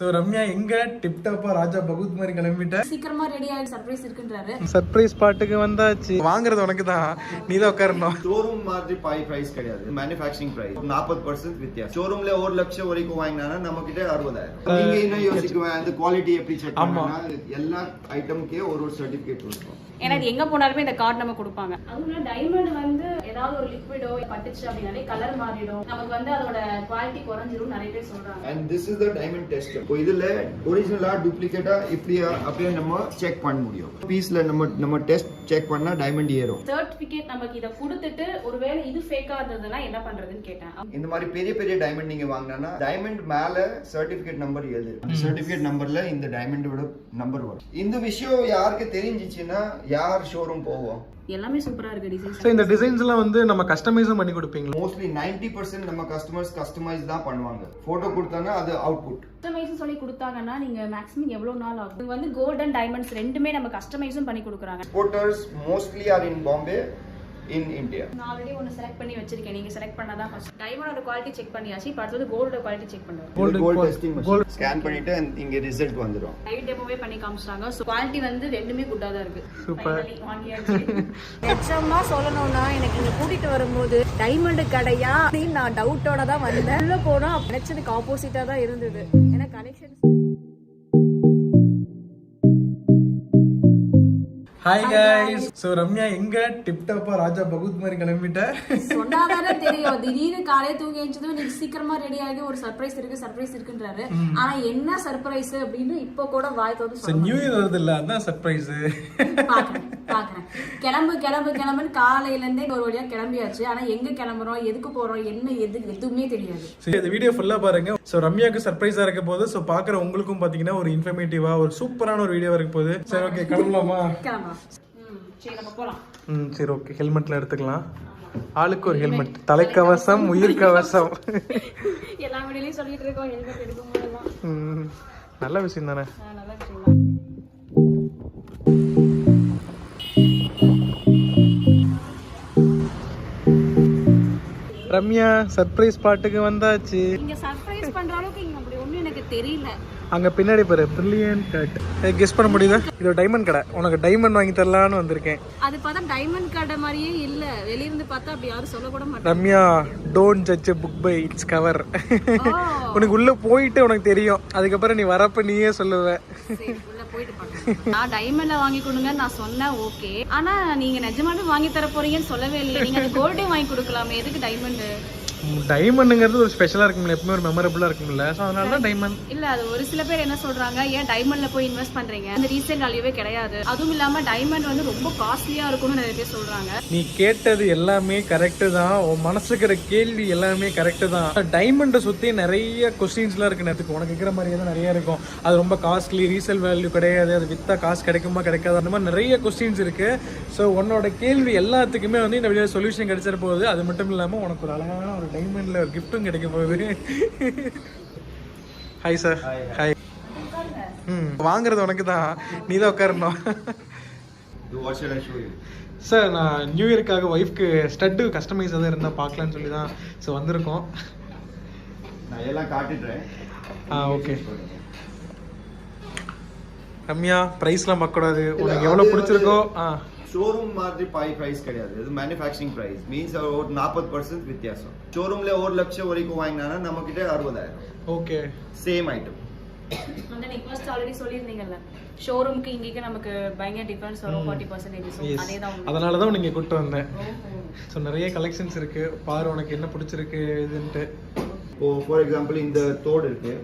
So Ramya எங்க tip டாப்பா ராஜா பகவத் மாதிரி கிளம்பிட்ட சீக்கிரமா ரெடி ஆகி சர்ப்ரைஸ் இருக்குன்றாரு. சர்ப்ரைஸ் பாட்டுக்கு வந்தாச்சு. வாங்குறது உனக்கு தான் நீ தான் உட்காரணும். ஷோரூம் மாதிரி பாய் பிரைஸ் கிடையாது. மேனுஃபேக்சரிங் பிரைஸ் நாற்பது பர்சன்ட் வித்தியாசம். ஷோரூம்ல ஒரு லட்சம் வரைக்கும் வாங்கினா நம்ம கிட்ட அறுபதாயிரம் நீங்க என்ன யோசிக்குவேன் அந்த குவாலிட்டி எப்படி செக் பண்ணா எல்லா ஐட்டமுக்கே ஒரு ஒரு சர்டிபிகேட் இருக்கும் ஏன்னா இது எங்க போனாலுமே இந்த கார்டு நம்ம கொடுப்பாங்க. அதுவும் டைமண்ட் வந்து ஏதாவது ஒரு லிக்விடோ பட்டுச்சு அப்படின்னாலே கலர் மாறிடும். நமக்கு வந்து அதோட குவாலிட்டி குறைஞ்சிரும் நிறைய பேர் சொல்றாங்க. And this is the diamond test இப்போ இதுல ஒரிஜினலா டூப்ளிகேட்டா இப்படியா அப்படியே நம்ம செக் பண்ண முடியும். பீஸ்ல நம்ம நம்ம டெஸ்ட் செக் பண்ணா டைமண்ட் ஏறும். சர்டிபிகேட் நமக்கு இதை கொடுத்துட்டு ஒருவேளை இது ஃபேக்கா இருந்ததுன்னா என்ன பண்றதுன்னு கேட்டேன். இந்த மாதிரி பெரிய பெரிய டைமண்ட் நீங்க வாங்கினா டைமண்ட் மேல சர்டிபிகேட் நம்பர் எழுது சர்டிபிகேட் நம்பர்ல இந்த டைமண்டோட நம்பர் வரும். இந்த விஷயம் யாருக்கு தெரிஞ்சிச்சுன்னா யார் ஷோரூம் போவோம் எல்லாமே சூப்பரா இருக்கு ஸோ டிசைன் இந்த டிசைன்ஸ் எல்லாம் வந்து நம்ம கஸ்டமைஸும் பண்ணி கொடுப்பீங்களா? மோஸ்ட்லி 90% பர்சன்ட் நம்ம கஸ்டமர்ஸ் கஸ்டமைஸ் தான் பண்ணுவாங்க. போட்டோ கொடுத்தாங்கன்னா அது அவுட்புட் கஸ்டமைஸ் சொல்லி கொடுத்தாங்கன்னா நீங்க மேக்ஸிமம் எவ்வளவு நாள் ஆகும்? வந்து கோல்ட் அண்ட் டைமண்ட்ஸ் ரெண்டுமே நம்ம கஸ்டமைஸும் பண்ணி கொடுக்குறாங்க. Exporters mostly are in Bombay in India நான் ஆல்ரெடி ஒன்னு செலக்ட் பண்ணி வச்சிருக்கேன். நீங்க செலக்ட் பண்ணாதான் ஃபர்ஸ்ட் டைமண்டோட குவாலிட்டி செக் பண்ணியாச்சு. இப்போ அடுத்தது கோல்டோட குவாலிட்டி செக் பண்ணுவோம். Gold gold- testing gold- scan பண்ணிட்டு இங்க ரிசல்ட் வந்துரும். லைவ் டெமோவே பண்ணி காமிச்சிட்டாங்க. ஸோ குவாலிட்டி வந்து ரெண்டுமே குட்டா தான் இருக்கு. வாங்கியாச்சு நிஜமா சொல்லணும்னா எனக்கு இங்க கூட்டிட்டு வரும்போது டைமண்ட் கடையா அப்படின்னு நான் டவுட்டோட தான் வந்தேன். உள்ள போனா நினைச்சதுக்கு ஆப்போசிட்டா தான் இருந்தது. ஏன்னா collection hi guys so Ramya எங்க? டிப் டாப்பா ராஜா பகவத் மாதிரி கிளம்பிட்ட. சொன்னாதானே தெரியும். திடீர்னு காலையே தூங்கி எழுந்ததும் இன்னைக்கு சீக்கிரமா ரெடி ஆகி ஒரு சர்ப்ரைஸ் இருக்கு சர்ப்ரைஸ் இருக்குன்றாரு. ஆனா என்ன சர்ப்ரைஸ் அப்படின்னு இப்போ கூட வாய் தோடு நியூ இயர் வருது இல்ல? அதான் சர்ப்ரைஸ் பாக்குறேன். கிளம்பு கிளம்பு கிளம்புன்னு காலையில இருந்தே ஒரு வழியா கிளம்பியாச்சு. ஆனா எங்க கிளம்புறோம் எதுக்கு போறோம் என்ன எது எதுவுமே தெரியாது. சரி இந்த வீடியோ ஃபுல்லா பாருங்க. ஸோ ரம்யாக்கு சர்ப்ரைஸா இருக்க போது ஸோ பாக்குற உங்களுக்கும் பாத்தீங்கன்னா ஒரு இன்ஃபர்மேட்டிவா ஒரு சூப்பரான ஒரு வீடியோ இருக்க போகுது சரி ஓகே கிளம்பலாமா? கிளம்பலாம். சரி நம்ம ம் சரி ஓகே ஹெல்மெட்ல எடுத்துக்கலாம். ஆளுக்கு ஒரு ஹெல்மெட் தலைக்கவசம் உயிர் கவசம். எல்லா வீடியோலயும் சொல்லிட்டு இருக்கோம் ஹெல்மெட் எடுக்கும் போதெல்லாம் நல்ல விஷயம் தானே? நல்ல விஷயம் ரம்யா சர்ப்ரைஸ் பாட்டுக்கு வந்தாச்சு. இங்க சர்ப்ரைஸ் பண்ற அளவுக்கு இங்க அப்படி ஒண்ணும் எனக்கு தெரியல. அங்க பின்னாடி பாரு பிரில்லியன் கட் கெஸ் பண்ண முடியுதா? இது டைமண்ட் கடை. உனக்கு டைமண்ட் வாங்கி தரலான்னு வந்திருக்கேன். அது பார்த்தா டைமண்ட் கடை மாதிரியே இல்ல. வெளியிருந்து பார்த்தா அப்படி யாரும் சொல்ல கூட மாட்டாங்க. Ramya don't judge book by its cover உனக்கு உள்ள போயிட்டு உனக்கு தெரியும். அதுக்கப்புறம் நீ வரப்ப நீயே சொல்லுவ. போயிட்டு பார்க்கலாம். நான் டைமண்ட்ல வாங்கி கொடுங்கன்னு நான் சொன்னேன் ஓகே ஆனா நீங்க நிஜமாவே வாங்கி தர போறீங்கன்னு சொல்லவே இல்லை. நீங்க கோல்டே வாங்கி கொடுக்கலாமே. எதுக்கு டைமண்ட் டைமண்டுங்கிறது ஒரு ஸ்பெஷலா இருக்கும்ல எப்பவுமே ஒரு மெமரபிளா இருக்கும்ல. ஸோ அதனால தான் டைமண்ட் இல்ல அது ஒரு சில பேர் என்ன சொல்றாங்க ஏன் டைமண்ட்ல போய் இன்வெஸ்ட் பண்றீங்க? அந்த ரீசன் வேல்யூவே கிடையாது. அதுவும் இல்லாம டைமண்ட் வந்து ரொம்ப காஸ்ட்லியா இருக்கும்னு நிறைய பேர் சொல்றாங்க. நீ கேட்டது எல்லாமே கரெக்டு தான். உன் மனசுக்கு இருக்கிற கேள்வி எல்லாமே கரெக்டு தான். டைமண்டை சுற்றி நிறைய கொஸ்டின்ஸ்லாம் இருக்கு நேரத்துக்கு உனக்கு இருக்கிற மாதிரியே தான் நிறைய இருக்கும். அது ரொம்ப காஸ்ட்லி ரீசேல் வேல்யூ கிடையாது. அது வித்தா காசு கிடைக்குமா கிடைக்காது? அந்த மாதிரி நிறைய கொஸ்டின்ஸ் இருக்கு. ஸோ உன்னோட கேள்வி எல்லாத்துக்குமே வந்து இந்த வீடியோ சொல்யூஷன் கிடைச்சிட போகுது அது மட்டும் இல்லாமல் உனக்கு ஒரு அழகான ஒரு டைமண்டில் ஒரு கிஃப்ட்டும் கிடைக்க போகுது. ஹாய் சார் ஹாய் ம் வாங்குறது உனக்கு தான் நீ தான் உட்காரணும் சார் நான் நியூ இயருக்காக ஒய்ஃப்க்கு ஸ்டட்டு கஸ்டமைஸ் எதாவது இருந்தால் பார்க்கலான்னு சொல்லி தான் ஸோ வந்திருக்கோம். நான் எல்லாம் காட்டிடுறேன். ஆ ஓகே ரம்யா ப்ரைஸ்லாம் பார்க்கக்கூடாது. உனக்கு எவ்வளோ பிடிச்சிருக்கோ? ஆ. ஷோரூம் மாதிரி பாய் பிரைஸ் கிடையாது. இது மேனுஃபேக்சரிங் பிரைஸ் மீன்ஸ் ஒரு நாற்பது பர்சன்ட் வித்தியாசம். ஷோரூம்ல ஒரு லட்சம் வரைக்கும் வாங்கினா நம்ம கிட்ட அறுபதாயிரம். ஓகே சேம் ஐட்டம் அந்த நீங்க ஃபர்ஸ்ட் ஆல்ரெடி சொல்லியிருந்தீங்கல்ல ஷோரூம்க்கு இங்கேக்கு நமக்கு பயங்கர டிஃபரன்ஸ் வரும் ஃபார்ட்டி பர்சன்டேஜ் அதே தான் உண்மை. அதனால தான் நீங்கள் கூப்பிட்டு வந்தேன். ஸோ நிறைய கலெக்ஷன்ஸ் இருக்கு. பாரு உனக்கு என்ன பிடிச்சிருக்கு இதுன்ட்டு. இப்போ ஃபார் எக்ஸாம்பிள் இந்த தோடு இருக்கு.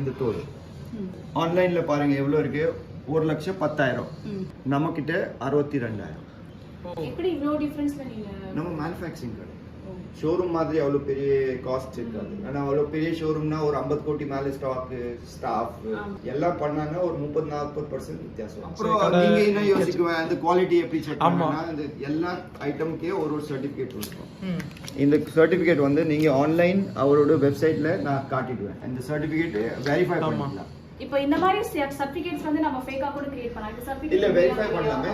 இந்த தோடு. ஆன்லைன்ல பாருங்க எவ்வளவு இருக்கு? ஒரு லட்சம் பத்தாயிரம். நம்ம கிட்ட அறுபத்தி ரெண்டாயிரம் நம்ம மேனுஃபேக்சரிங் கடை. ஷோரூம் மாதிரி அவ்வளோ பெரிய காஸ்ட் இருக்காது. ஆனா அவ்வளோ பெரிய ஷோரூம்னா ஒரு ஐம்பது கோடி மேல ஸ்டாக் ஸ்டாஃப் எல்லாம் பண்ணாங்கன்னா ஒரு முப்பது நாற்பது பர்சன்ட் வித்தியாசம். அப்புறம் நீங்க என்ன யோசிக்குவேன் அந்த குவாலிட்டி எப்படி செக். பண்ணா இந்த எல்லா ஐட்டம்க்கே ஒரு ஒரு சர்டிபிகேட் இருக்கும். இந்த சர்டிபிகேட் வந்து நீங்க ஆன்லைன் அவரோட வெப்சைட்ல நான் காட்டிடுவேன். இந்த சர்டிபிகேட் வெரிஃபை பண்ணலாம் இப்போ இந்த மாதிரி சர்டிபிகேட்ஸ் வந்து நம்ம ஃபேக்கா கூட கிரியேட் பண்ணலாம். சர்டிபிகேட் இல்ல வெரிஃபை பண்ணலாமே.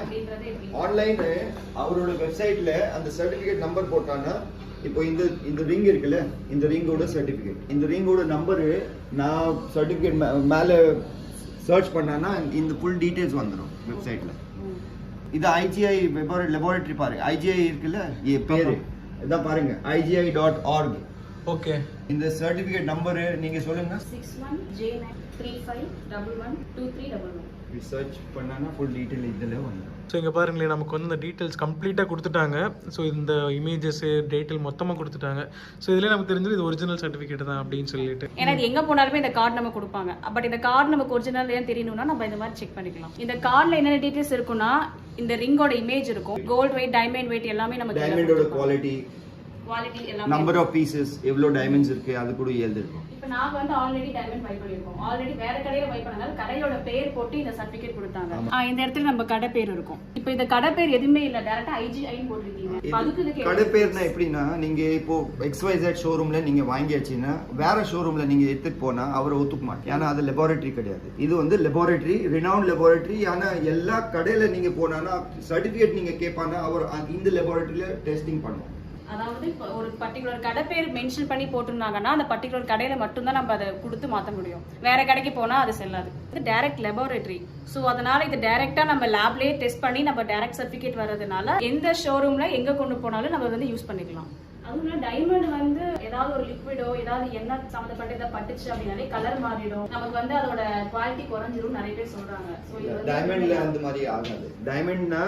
ஆன்லைன் அவரோட வெப்சைட்ல அந்த சர்டிபிகேட் நம்பர் போட்டான்னா இப்போ இந்த இந்த ரிங் இருக்குல்ல இந்த ரிங்கோட சர்டிபிகேட் இந்த ரிங்கோட நம்பரு நான் சர்டிபிகேட் மேல சர்ச் பண்ணானா இந்த ஃபுல் டீடைல்ஸ் வந்துடும் வெப்சைட்ல இது ஐஜிஐ லெபார்டரி பாருங்க ஐஜிஐ இருக்குல்ல? ஏ பேரு. இதான் பாருங்க. IGI dot org okay. இந்த சர்டிபிகேட் நம்பரு நீங்க சொல்லுங்க. Six one J nine three five double one two three double one search பண்ணானா ஃபுல் டீடைல் இதுல வந்துடும் ஸோ இங்கே பாருங்களேன் நமக்கு வந்து இந்த டீட்டெயில்ஸ் கம்ப்ளீட்டாக கொடுத்துட்டாங்க. ஸோ இந்த இமேஜஸ் டீட்டெயில் மொத்தமாக கொடுத்துட்டாங்க. ஸோ இதுலேயே நமக்கு தெரிஞ்சது இது ஒரிஜினல் சர்டிஃபிகேட் தான் அப்படின்னு சொல்லிட்டு. ஏன்னா இது எங்க போனாலுமே இந்த கார்டு நம்ம கொடுப்பாங்க. பட் இந்த கார்டு நமக்கு ஒரிஜினல் ஏன் தெரியணும்னா நம்ம இந்த மாதிரி செக் பண்ணிக்கலாம். இந்த கார்டுல என்னென்ன டீடைல்ஸ் இருக்கும்னா இந்த ரிங்கோட இமேஜ் இருக்கும். கோல்ட் வெயிட் டைமண்ட் வெயிட் எல்லாமே நமக்கு டைமண்டோட குவாலிட்டி குவாலிட்டி எல்லாமே நம்பர் ஆஃப் பீசஸ் எவ்வளோ டைமண்ட்ஸ் இருக்கு அது கூட எழுதிருக்கும். இப்போ நாங்க வந்து ஆல்ரெடி டைமண்ட் பை பண்ணிருக்கோம் ஆல்ரெடி வேற கடையில பை பண்ணனால கடையோட பேர் போட்டு இந்த சர்டிபிகேட் கொடுத்தாங்க. ஆ, இந்த இடத்துல நம்ம கடை பேர் இருக்கும். இப்போ இந்த கடை பேர் எதுவுமே இல்ல டேரக்டா ஐஜிஐன்னு போட்டிருக்கீங்க. கடை பேர்னா எப்படின்னா நீங்க இப்போ எக்ஸ்வைசட் ஷோரூம்ல நீங்க வாங்கியாச்சுன்னா வேற ஷோரூம்ல நீங்க எடுத்துட்டு போனா அவரை ஒத்துக்க மாட்டேன் ஏன்னா அது லெபார்டரி கிடையாது. இது வந்து லெபார்டரி ரினவுண்ட் லெபார்டரி ஆனா எல்லா கடையில நீங்க போனானா சர்டிபிகேட் நீங்க கேட்பானா அவர் இந்த லெபார்டரியில டெஸ்டிங் பண்ணுவோம் அதாவது இப்போ ஒரு பர்டிகுலர் கடை பேர் மென்ஷன் பண்ணி போட்டிருந்தாங்கன்னா அந்த பர்டிகுலர் கடையில மட்டும்தான் நம்ம அதை கொடுத்து மாத்த முடியும். வேற கடைக்கு போனா அது செல்லாது. இது டைரக்ட் லெபார்டரி ஸோ அதனால இது டைரெக்டாக நம்ம லேப்லயே டெஸ்ட் பண்ணி நம்ம டைரக்ட் சர்டிஃபிகேட் வர்றதுனால எந்த ஷோரூம்ல எங்க கொண்டு போனாலும் நம்ம வந்து யூஸ் பண்ணிக்கலாம். அதுவும் டைமண்ட் வந்து ஏதாவது ஒரு லிக்விடோ ஏதாவது என்ன சம்மந்தப்பட்ட இதை பட்டுச்சு அப்படின்னாலே கலர் மாறிடும். நமக்கு வந்து அதோட குவாலிட்டி குறைஞ்சிரும் நிறைய பேர் சொல்றாங்க. ஸோ இது டைமண்ட்ல அந்த மாதிரி ஆகாது. டைமண்ட்னா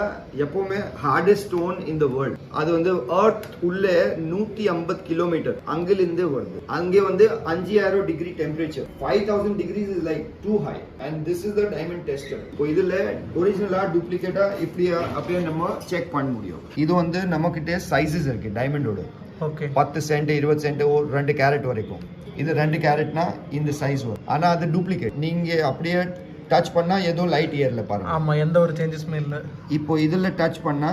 எப்பவுமே hardest stone in the world அது வந்து அர்த் உள்ளே நூத்தி ஐம்பது கிலோமீட்டர் அங்கிலிருந்து வருது. அங்கே வந்து அஞ்சாயிரம் degree temperature five thousand degrees is like too high and this is the diamond tester இப்போ இதுல ஒரிஜினலா டூப்ளிகேட்டா இப்படியா அப்படியே நம்ம செக் பண்ண முடியும். இது வந்து நம்ம கிட்டே சைஸஸ் இருக்கு டைமண்டோட பத்து சென்ட் இருபது சென்ட் ஒரு ரெண்டு கேரட் வரைக்கும். இது ரெண்டு கேரட்னா இந்த சைஸ் வரும். ஆனா அது டூப்ளிகேட் நீங்க அப்படியே டச் பண்ணா ஏதோ லைட் ஏர்ல பாருங்க. ஆமாம் எந்த ஒரு சேஞ்சஸுமே இல்லை. இப்போ இதுல டச் பண்ணா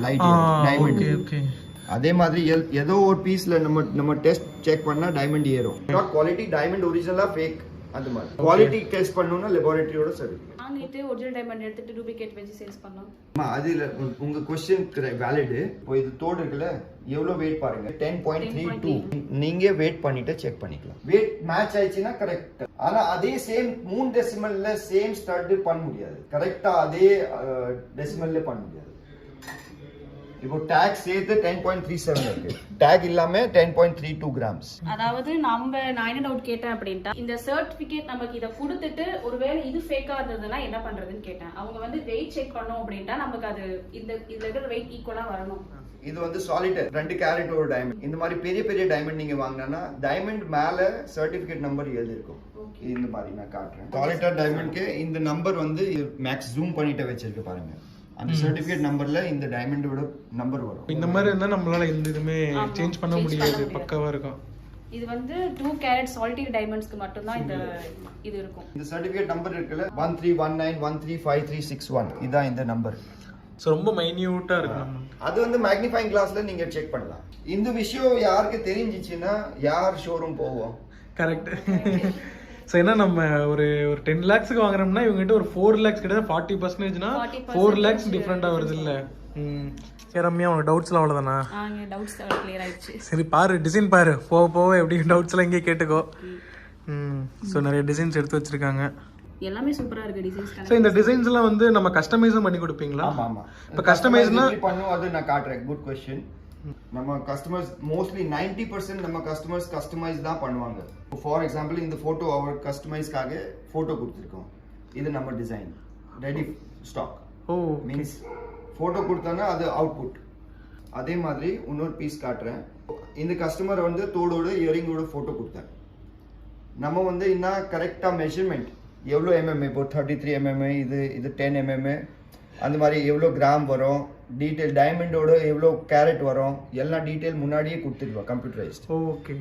லைட் டைமண்ட் ஓகே ஓகே அதே மாதிரி எல்- ஏதோ ஒரு பீஸ்ல நம்ம நம்ம டெஸ்ட் செக் பண்ணா டைமண்ட் ஏறும் குவாலிட்டி டைமண்ட் ஒரிஜினலா ஃபேக் அந்த மாதிரி. குவாலிட்டி டெஸ்ட் பண்ணனும்னா லெபார்டரியோட சர்டிஃபிகேட் வாங்கிட்டு ஒரிஜினல் டைமண்ட் எடுத்துட்டு டூப்ளிகேட் வச்சு சேல்ஸ் பண்ணலாம். ஆமா அது இல்ல. உங்க- கொஸ்டின் வேலிட் இப்போ இது தோடு இருக்குல்ல எவ்வளவு வெயிட் பாருங்க? டென் பாயிண்ட் த்ரீ டூ நீங்க வெயிட் பண்ணிட்டு செக் பண்ணிக்கலாம். வெயிட் மேட்ச் ஆயிடுச்சுன்னா கரெக்ட் ஆனா அதே சேம் மூணு டெசிமல்ல சேம் ஸ்டட் பண்ண முடியாது. கரெக்டா அதே டெசிமல்ல பண்ண முடியாது. இப்போ டேக் சேர்த்து டென் பாயிண்ட் த்ரீ செவன் இருக்கு. டேக் இல்லாம ten point three two grams அதாவது நம்ம நான் என்ன டவுட் கேட்டேன் அப்படின்ட்டா இந்த சர்டிபிகேட் நமக்கு இதை கொடுத்துட்டு ஒருவேளை இது ஃபேக்கா இருந்ததுன்னா என்ன பண்றதுன்னு கேட்டேன். அவங்க வந்து வெயிட் செக் பண்ணோம் அப்படின்ட்டா நமக்கு அது இந்த இதுல இருக்கிற வெயிட் ஈக்குவலா வரணும். இது வந்து சாலிடர் ரெண்டு கேரட் ஒரு டைமண்ட் இந்த மாதிரி பெரிய பெரிய டைமண்ட் நீங்க வாங்கினா டைமண்ட் மேல சர்டிபிகேட் நம்பர் எழுதிருக்கும் இந்த மாதிரி நான் காட்டுறேன். சாலிடர் டைமண்ட்க்கு இந்த நம்பர் வந்து மேக்ஸ் ஜூம் பண்ணிட்டு வச்சிருக்கு பாருங்க. அந்த சர்டிபிகேட் நம்பர்ல இந்த டைமண்டோட நம்பர் வரும். இந்த மாதிரி இருந்தால் நம்மளால எந்த இதுவுமே ஆமா, சேஞ்ச் பண்ண முடியாது. பக்காவாக இருக்கும். இது வந்து டூ கேரட் சால்டி டைமண்ட்ஸ்க்கு மட்டும்தான் இந்த இது இருக்கும். இந்த சர்டிபிகேட் நம்பர் இருக்குல்ல one three one nine one three five three six one இதான் இந்த நம்பர் ஸோ ரொம்ப மைன்யூட்டாக இருக்கு நம்ம. அது வந்து மேக்னிஃபைங் கிளாஸ்ல நீங்க செக் பண்ணலாம். இந்த விஷயம் யாருக்கு தெரிஞ்சிச்சுன்னா யார் ஷோரூம் போவோம்? கரெக்ட் ஸோ என்ன நம்ம ஒரு ஒரு டென் லேக்ஸ்க்கு வாங்குறோம்னா இவங்ககிட்ட ஒரு ஃபோர் லேக்ஸ் கிட்ட ஃபார்ட்டி பர்சன்டேஜ்னா 40% ஃபோர் லேக்ஸ் டிஃப்ரெண்டாக வருது இல்லை ம். சரி ரம்யா உனக்கு டவுட்ஸ்லாம் அவ்வளோதானா ஆங்க டவுட்ஸ் கிளியர் ஆயிடுச்சு. சரி பாரு டிசைன் பாரு. போக போக எப்படி டவுட்ஸ்லாம் இங்கே கேட்டுக்கோ. ம். ஸோ நிறைய டிசைன்ஸ் எடுத்து வச்சிருக்காங்க. எல்லாமே சூப்பரா இருக்கு டிசைன்ஸ் ஸோ இந்த டிசைன்ஸ்லாம் வந்து நம்ம கஸ்டமைஸும் பண்ணி கொடுப்பீங்களா? ஆமா ஆமா. இப்போ கஸ்டமைஸ்னா அது நான் காட்டுறேன். குட் கொஸ்டின் நம்ம கஸ்டமர்ஸ் மோஸ்ட்லி 90% பர்சன்ட் நம்ம கஸ்டமர்ஸ் கஸ்டமைஸ் தான் பண்ணுவாங்க. ஃபார் எக்ஸாம்பிள் இந்த போட்டோ அவர் கஸ்டமைஸ்க்காக போட்டோ கொடுத்துருக்கோம். இது நம்ம design ready stock oh means photo கொடுத்தானா அது அவுட்புட் அதே மாதிரி இன்னொரு பீஸ் காட்டுறேன். இந்த கஸ்டமர் வந்து தோடோட இயரிங்கோட போட்டோ கொடுத்தாங்க நம்ம வந்து என்ன கரெக்டாக மெஷர்மெண்ட் எவ்வளோ எம்எம்ஏ இப்போ தேர்ட்டி த்ரீ எம்எம்ஏ இது இது டென் எம்எம்ஏ அந்த மாதிரி எவ்வளோ கிராம் வரும் டீட்டெயில் டைமண்டோட எவ்வளோ கேரட் வரும் எல்லா டீட்டெயில் முன்னாடியே கொடுத்துருவோம் கம்ப்யூட்டரைஸ்ட் ஓகே.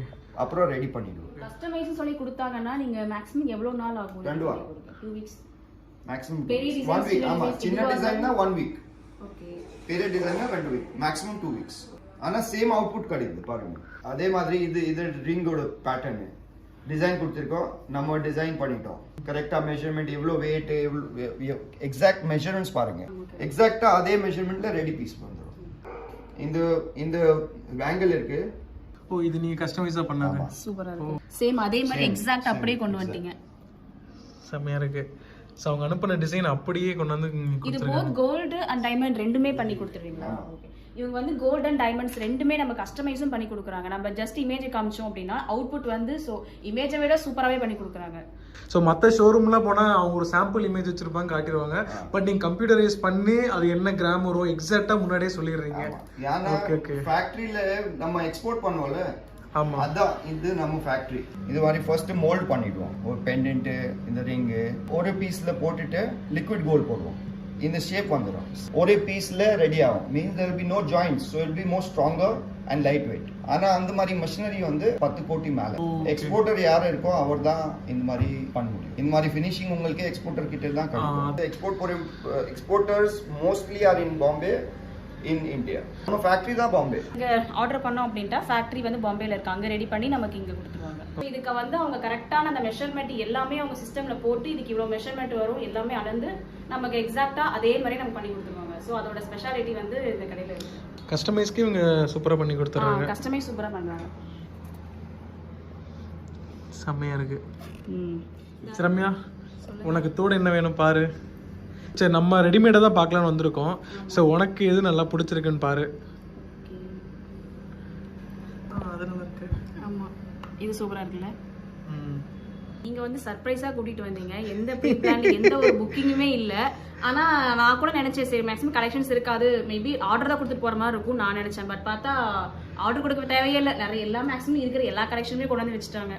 அப்புறம் ரெடி பண்ணிடுவோம். கஸ்டமைஸ் சொல்லி கொடுத்தாங்கன்னா நீங்க மேக்ஸிமம் எவ்வளவு நாள் ஆகும்? ரெண்டு வாரம். டூ வீக்ஸ் மேக்ஸிமம் பெரிய ஒன் வீக் designs, சின்ன டிசைன்னா ஒன் வீக் ஓகே பெரிய டிசைன்னா ரெண்டு வீக் மேக்ஸிமம் டூ வீக்ஸ் ஆனா சேம் அவுட்புட் கிடைக்குது பாருங்க. அதே மாதிரி இது இது ரிங்கோட பேட்டர்னு டிசைன் கொடுத்துருக்கோம். நம்ம டிசைன் பண்ணிட்டோம். கரெக்டா மெஷர்மெண்ட் எவ்வளோ வெயிட் எவ்வளோ எக்ஸாக்ட் மெஷர்மெண்ட்ஸ் பாருங்க. எக்ஸாக்டா அதே மெஷர்மெண்ட்ல ரெடி பீஸ் வந்துடும் இந்த இந்த ஆங்கிள் இருக்கு. ஓ இது நீங்க கஸ்டமைஸா பண்ணாது. சூப்பரா இருக்கு. சேம் அதே மாதிரி எக்ஸாக்ட் அப்படியே கொண்டு வந்துட்டீங்க. செம்மையா இருக்கு. ஸோ அவங்க அனுப்பின டிசைன் அப்படியே கொண்டு வந்து இது கொடுத்துருக்காங்க போத் கோல்டு அண்ட் டைமண்ட் ரெண்டுமே பண்ணி கொடுத்துருவீங்களா? ஓகே இவங்க வந்து கோல்ட் அண்ட் டைமண்ட்ஸ் ரெண்டுமே நம்ம கஸ்டமைஸும் பண்ணி கொடுக்குறாங்க. நம்ம ஜஸ்ட் இமேஜ் காமிச்சோம் அப்படின்னா அவுட்புட் வந்து ஸோ இமேஜை விட சூப்பராகவே பண்ணி கொடுக்குறாங்க. ஸோ மற்ற ஷோரூம்லாம் போனால் அவங்க ஒரு சாம்பிள் இமேஜ் வச்சிருப்பாங்க காட்டிடுவாங்க. பட் நீங்கள் கம்ப்யூட்டரைஸ் பண்ணி அது என்ன கிராம் வரும் எக்ஸாக்டாக முன்னாடியே சொல்லிடுறீங்க. ஏன்னா Okay, okay. ஃபேக்டரியில நம்ம எக்ஸ்போர்ட் பண்ணுவோம்ல ஆமா. அதான் இது நம்ம ஃபேக்டரி இது மாதிரி ஃபர்ஸ்ட் மோல்ட் பண்ணிடுவோம். ஒரு பெண்டன்ட் இந்த ரிங்கு ஒரு பீஸ்ல போட்டுட்டு லிக்விட் கோல்ட் போடுவோம். இந்த ஷேப் வந்துடும் ஒரே பீஸ்ல ரெடி ஆகும். Means there will be no joints so it will be more stronger and light weight ஆனா அந்த மாதிரி மிஷினரி வந்து பத்து கோடி மேல. எக்ஸ்போர்ட்டர் யார் இருக்கோ அவர் தான் இந்த மாதிரி பண்ண முடியும். இந்த மாதிரி ஃபினிஷிங் உங்களுக்கு எக்ஸ்போர்ட்டர் கிட்ட தான் கிடைக்கும். Export exporters mostly are in Bombay in India நம்ம ஃபேக்டரி தான் பாம்பே இங்க ஆர்டர் பண்ணோம் அப்படின்ட்டா ஃபேக்டரி வந்து பாம்பேல இருக்கு. அங்க ரெடி பண்ணி நமக்கு இங்க கொடுத்துருவாங்க. இதுக்கு வந்து அவங்க கரெக்டான அந்த மெஷர்மெண்ட் எல்லாமே அவங்க சிஸ்டம்ல போட்டு இதுக்கு இவ்வளவு மெஷர்மெண்ட் வரும் எல்லாமே அளந்து நமக்கு எக்ஸாக்ட்டா அதே மாதிரி நம்ம பண்ணி கொடுத்துருவாங்க. ஸோ அதோட ஸ்பெஷாலிட்டி வந்து இந்த கடையில இருக்கு. கஸ்டமைஸ்க்கு இவங்க சூப்பராக பண்ணி கொடுத்துறாங்க. கஸ்டமைஸ் சூப்பரா பண்றாங்க. செம்மையாக இருக்கு. ம். சரி, ரம்யா உனக்கு தோடு என்ன வேணும் பாரு. சரி நம்ம ரெடிமேடாக தான் பார்க்கலான்னு வந்திருக்கோம். ஸோ உனக்கு எது நல்லா பிடிச்சிருக்குன்னு பாரு. அது நல்லா இருக்கு. ஆமா. இது சூப்பரா இருக்குல்ல. நீங்க வந்து சர்ப்ரைஸா கூட்டிட்டு வந்தீங்க. எந்த ப்ரீ பிளான் எந்த ஒரு புக்கிங்குமே இல்ல. ஆனா நான் கூட நினைச்சேன் சரி மேக்ஸிமம் கலெக்ஷன்ஸ் இருக்காது. மேபி ஆர்டர் தான் கொடுத்துட்டு போற மாதிரி இருக்கும் நான் நினைச்சேன். பட் பார்த்தா ஆர்டர் கொடுக்க தேவையே இல்லை. நிறைய எல்லா மேக்ஸிமம் இருக்கிற எல்லா கலெக்ஷனுமே கொண்டு வந்து வச்சுட்டாங்க.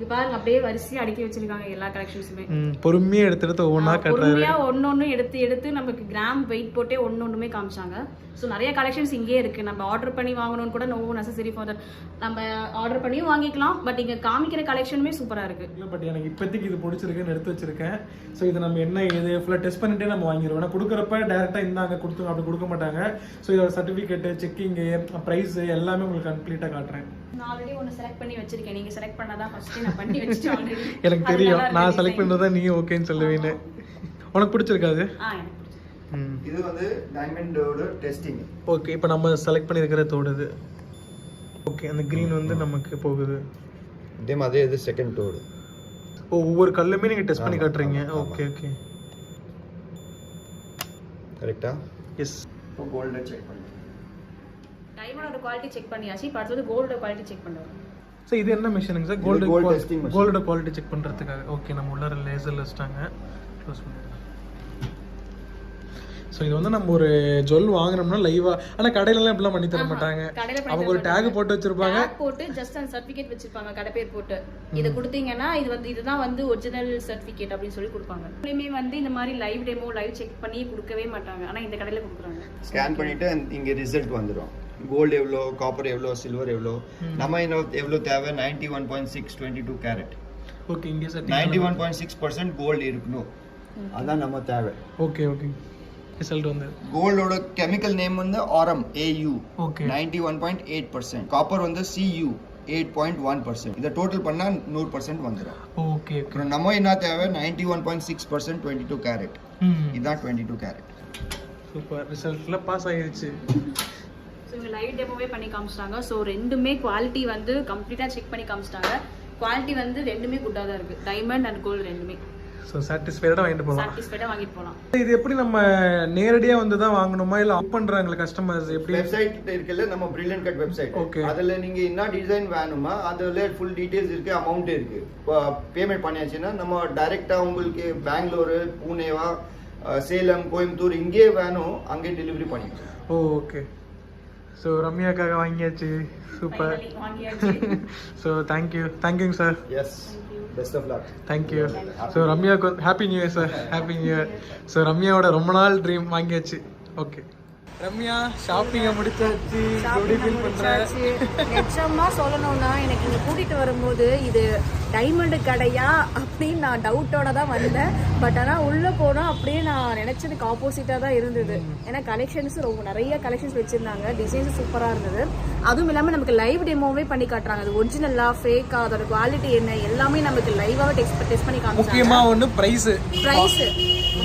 இது பாருங்க அப்படியே வரிசையா அடுக்கி வச்சிருக்காங்க எல்லா கலெக்ஷன்ஸுமே ம் பொறுமையாக எடுத்து எடுத்து ஒவ்வொன்றா பொறுமையா ஒன்னொன்னு எடுத்து எடுத்து நமக்கு கிராம் வெயிட் போட்டே ஒன்னொன்னுமே காமிச்சாங்க. ஸோ நிறைய கலெக்ஷன்ஸ் இங்கேயே இருக்கு. நம்ம ஆர்டர் பண்ணி வாங்கணும்னு கூட நோ நெசசரி ஃபார் நம்ம ஆர்டர் பண்ணியும் வாங்கிக்கலாம். பட் இங்க காமிக்கிற கலெக்ஷனுமே சூப்பரா இருக்கு. இல்லை பட் எனக்கு இப்போதைக்கு இது பிடிச்சிருக்குன்னு எடுத்து வச்சிருக்கேன். ஸோ இது நம்ம என்ன இது ஃபுல்லாக டெஸ்ட் பண்ணிட்டே நம்ம வாங்கிடுவோம் ஏன்னா கொடுக்குறப்ப டேரெக்டாக இந்தாங்க கொடுத்துங்க அப்படி கொடுக்க மாட்டாங்க. ஸோ இதோட சர்டிஃபிகேட்டு செக்கிங்கு ப்ரைஸ் எல்லாமே உங்களுக்கு கம்ப்ளீட்டாக காட்டுறேன். நான் ஆல்ரெடி ஒன்னு செலக்ட் பண்ணி வச்சிருக்கேன். நீங்க செலக்ட் பண்ணாதான் ஃபர்ஸ்ட் எனக்கு தெரியும். நான் செலக்ட். பண்ணுறதா நீ ஓகேன்னு சொல்லுவீன்னு. உனக்கு பிடிச்சிருக்காது ஆ எனக்கு பிடிச்சிருக்கு. ம். இது வந்து டைமண்டோட டெஸ்டிங் ஓகே இப்போ நம்ம செலக்ட் பண்ணியிருக்கிற தோடுது. ஓகே அந்த க்ரீன் வந்து நமக்கு போகுது. இதே மாதிரி இது செகண்ட் டோடு ஓ ஒவ்வொரு கல்லுமே நீங்கள் டெஸ்ட் பண்ணி காட்டுறீங்க. ஓகே ஓகே கரெக்டா எஸ் இப்போ கோல்டை செக் பண்ணுங்க டைமண்டோட குவாலிட்டி செக் பண்ணியாச்சு. இப்போ அடுத்தது கோல்டோட குவாலிட்டி செக் பண்ணுறோம் ஸோ இது என்ன மிஷினுங்க சார் கோல்டு. கோல்டோட குவாலிட்டி செக் பண்ணுறதுக்காக ஓகே நம்ம உள்ளார லேசரில் வச்சுட்டாங்க. க்ளோஸ் பண்ணிடலாம் ஸோ இது வந்து நம்ம ஒரு ஜுவல் வாங்குனோம்னா லைவா ஆனால் கடையிலலாம் இப்படிலாம் பண்ணி தர மாட்டாங்க. அவங்க ஒரு டேக் போட்டு வச்சிருப்பாங்க. போட்டு ஜஸ்ட் அந்த சர்டிஃபிகேட் வச்சிருப்பாங்க கடை பேர் போட்டு. இதை கொடுத்தீங்கன்னா இது வந்து இதுதான் வந்து ஒரிஜினல் சர்டிஃபிகேட் அப்படின்னு சொல்லி கொடுப்பாங்க. எப்பயுமே வந்து இந்த மாதிரி லைவ் டெமோ லைவ் செக் பண்ணி கொடுக்கவே மாட்டாங்க. ஆனா இந்த கடையில கொடுக்குறாங்க. ஸ்கேன் பண்ணிட்டு இங்க ரிசல்ட் வந்துடும் கோல்டு எவ்வளோ காப்பர் எவ்வளோ சில்வர் எவ்வளோ நம்ம எவ்வளோ தேவை? Ninety one point six twenty two carat okay இங்கே sir ninety one point six percent gold இருக்கணும் அதான் நம்ம தேவை. ஓகே ஓகே ரிசல்ட் வந்து? கோல்டோட கெமிக்கல் நேம் வந்து aurum AU okay ninety one point eight percent copper வந்து CU eight point one percent இதை total பண்ணால் நூறு பர்சன்ட் வந்துடும் ஓகே அப்புறம் நம்ம என்ன தேவை? Ninety one point six percent twenty two carat இதுதான் டுவெண்ட்டி டூ கேரட் சூப்பர் ரிசல்ட்டில் பாஸ் ஆகிடுச்சு ஸோ இவங்க லைவ் டெமோவே பண்ணி காமிச்சிட்டாங்க. ஸோ ரெண்டுமே குவாலிட்டி வந்து கம்ப்ளீட்டாக செக் பண்ணி காமிச்சிட்டாங்க. குவாலிட்டி வந்து ரெண்டுமே குட்டாக தான் இருக்கு. டைமண்ட் அண்ட் கோல்டு ரெண்டுமே. ஸோ சாட்டிஸ்ஃபைடாக வாங்கிட்டு போகலாம். சாட்டிஸ்ஃபைடாக வாங்கிட்டு போகலாம். இது எப்படி நம்ம நேரடியா வந்து தான் வாங்கணுமா? இல்ல அப் பண்றாங்களா கஸ்டமர்ஸ் எப்படி? வெப்சைட் இருக்குல்ல நம்ம பிரில்லியன்ட் கட் வெப்சைட் Okay. அதுல நீங்க என்ன டிசைன் வேணுமா அதுல ஃபுல் டீடைல்ஸ் இருக்கு அமௌண்ட் இருக்கு. பேமெண்ட் பண்ணியாச்சுன்னா நம்ம டைரக்டா உங்களுக்கு பெங்களூரு பூனேவா சேலம் கோயம்புத்தூர் இங்கே வேணும் அங்கே டெலிவரி பண்ணிக்கலாம். ஓ ஓகே ஸோ ரம்யாக்காக வாங்கியாச்சு. சூப்பர் ஸோ தேங்க்யூ தேங்க்யூங்க sir yes best of luck thank you so ரம்யாவுக்கு happy new year sir happy new year so ரம்யாவோட ரொம்ப நாள் ட்ரீம் வாங்கியாச்சு. ஓகே ரம்யா ஷாப்பிங்கை முடிச்சாச்சு. எப்படி ஃபீல் பண்ணுற நிச்சயமா சொல்லணும்னா எனக்கு இங்க கூட்டிட்டு வரும்போது இது டைமண்ட் கடையா அப்படின்னு நான் டவுட்டோட தான் வந்தேன். பட் ஆனால் உள்ளே போனால் அப்படியே நான் நினச்சதுக்கு ஆப்போசிட்டாக தான் இருந்தது. ஏன்னா கலெக்ஷன்ஸ் ரொம்ப நிறைய கலெக்ஷன்ஸ் வச்சுருந்தாங்க. டிசைன்ஸ் சூப்பராக இருந்தது. அதுவும் இல்லாமல் நமக்கு லைவ் டெமோவே பண்ணி காட்டுறாங்க. அது ஒரிஜினலா ஃபேக்கா அதோட குவாலிட்டி என்ன எல்லாமே நமக்கு லைவாகவே டெஸ்ட் டெஸ்ட் பண்ணி காமிச்சாங்க. முக்கியமா ஒண்ணு பிரைஸ் ப்ரைஸ்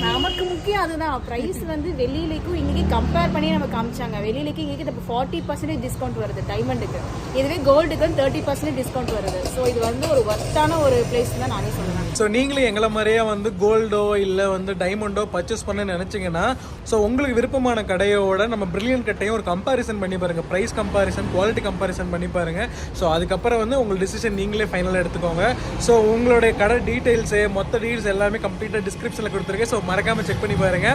நமக்கு இங்கேயும் அதுதான். ப்ரைஸ் வந்து வெளியிலேக்கும் இங்கேயும் கம்பேர் பண்ணி நம்ம காமிச்சாங்க. வெளியிலேக்கு இங்கே இப்போ ஃபார்ட்டி பர்சன்டேஜ் டிஸ்கவுண்ட் வருது டைமண்டுக்கு இதுவே கோல்டுக்கு தேர்ட்டி பர்சன்டேஜ் டிஸ்கவுண்ட் வருது. ஸோ இது வந்து ஒரு ஒர்த்தான ஒரு பிளேஸ் தான் நானே சொல்லுவேன் ஸோ நீங்களும் எங்களை மாதிரியே வந்து கோல்டோ இல்லை வந்து டைமண்டோ பர்ச்சேஸ் பண்ண நினச்சிங்கன்னா ஸோ உங்களுக்கு விருப்பமான கடையோட நம்ம பிரில்லியன் கட்டையும் ஒரு கம்பாரிசன் பண்ணி பாருங்க. ப்ரைஸ் கம்பாரிசன் குவாலிட்டி கம்பாரிசன் பண்ணி பாருங்க. ஸோ அதுக்கப்புறம் வந்து உங்கள் டிசிஷன் நீங்களே ஃபைனலாக எடுத்துக்கோங்க. ஸோ உங்களுடைய கடை டீட்டெயில்ஸு மொத்த டீட்டெயில்ஸ் எல்லாமே கம்ப்ளீட்டாக டிஸ்கிரிப்ஷனில் கொடுத்துருக்கேன். ஸோ மறக்காமல் செக் பண்ணி பாருங்க.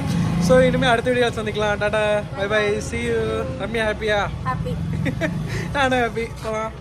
ஸோ இனிமேல் அடுத்த வீடியோ சந்திக்கலாம். Tata bye bye see you Ramya ஹாப்பியா ஹாப்பி நானும் ஹாப்பி போகலாம்.